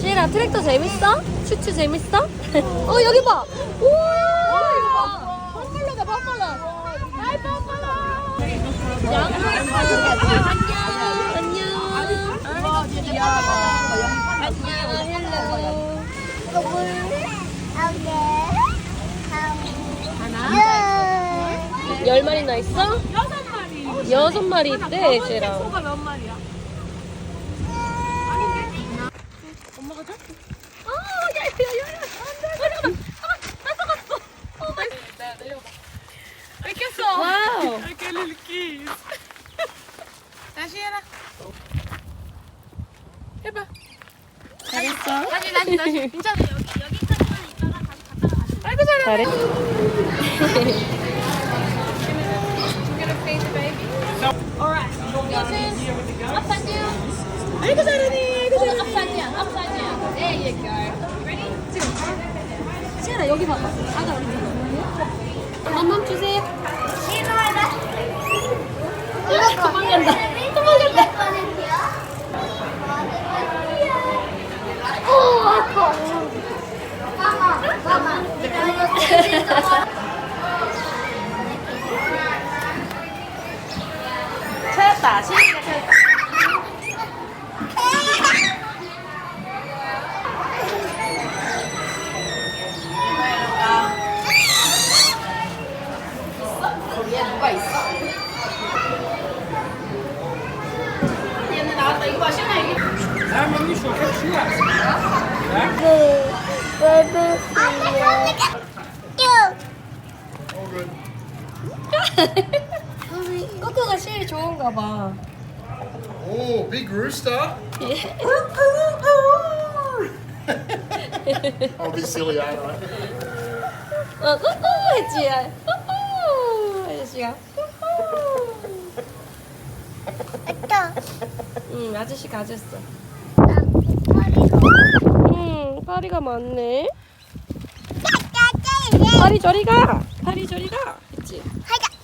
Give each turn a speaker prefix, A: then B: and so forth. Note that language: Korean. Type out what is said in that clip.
A: 시엘아 트랙터 재밌어? 슈츠 재밌어? 어 여기 봐. 우와. 버팔로다 버팔로. 하이 버팔로. 안녕. 안녕. 안녕. 헬로. 열 마리나 있어?
B: 여섯 마리.
A: 여섯 마리 있대, 쟤랑.
B: 소가 몇 마리야? 엄마가 줘?
A: 아, 야, 야, 야, 야. 안 돼, 안 돼. 어,
B: 내가 내려봐. 뺏겼어. 이렇게 릴키. 다시 해라. 해봐.
A: 잘했어.
B: 다시 다시 다시. 괜찮아. 여기 여기까지만 있다가 다시 갔다가 다시. 아이고 잘해. 아이고
A: 여기 봐봐. 아가 여기. 한번 주세요. 도망간다. 도망간다.
C: 오, 아파.
A: 찾았다. 시엘이가 찾았다.
B: 얘는 나왔다. 이거 봐. 시원아 여기.
A: 꼬꼬가 시엘이 좋은가 봐.
D: Oh, big rooster. I'll be silly, aren't I?
A: 어, 꼬꼬 했지. 꼬꼬. 아저씨가. 응, 아저씨 가졌어. 응, 파리가 많네. 파리 저리 가. 파리 저리 가. 했지.
C: 가자.